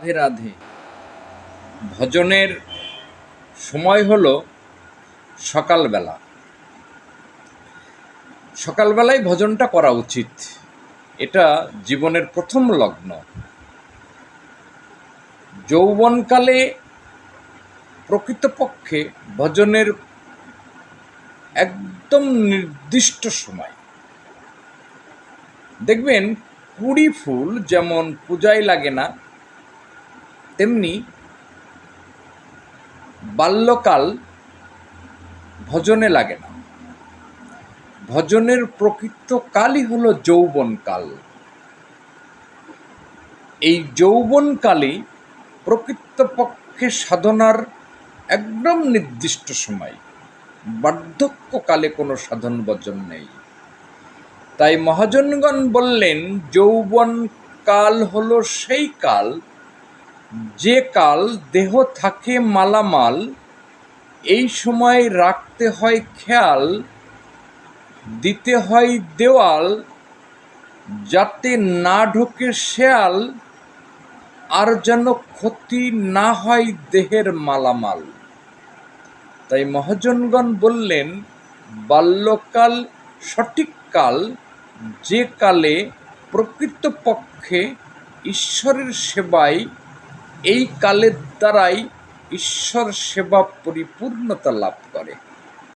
রাধে রাধে। ভজনের সময় হলো সকালবেলা। সকালবেলায় ভজনটা করা উচিত। এটা জীবনের প্রথম লগ্ন। যৌবনকালে প্রকৃতপক্ষে ভজনের একদম নির্দিষ্ট সময়। দেখবেন, কুড়ি ফুল যেমন পূজায় লাগে না তেমনি বাল্যকাল ভজনে লাগে না। ভজনের প্রকৃত কালই হলো যৌবনকাল। এই যৌবনকালই প্রকৃতপক্ষে সাধনার একদম নির্দিষ্ট সময়। বার্ধক্যকালে কোনো সাধন ভজন নেই। তাই মহাজনগণ বললেন যৌবন কাল হলো সেই কাল যে কাল দেহ থাকে মালামাল, এই সময় রাখতে হয় খেয়াল, দিতে হয় দেওয়াল, যাতে না ঢোকে শেয়াল, আর যেন ক্ষতি না হয় দেহের মালামাল। তাই মহাজনগণ বললেন, বাল্যকাল সঠিক কাল, যে কালে প্রকৃতপক্ষে ঈশ্বরের সেবায় এই কালের দ্বারাই ঈশ্বর সেবা পরিপূর্ণতা লাভ করে।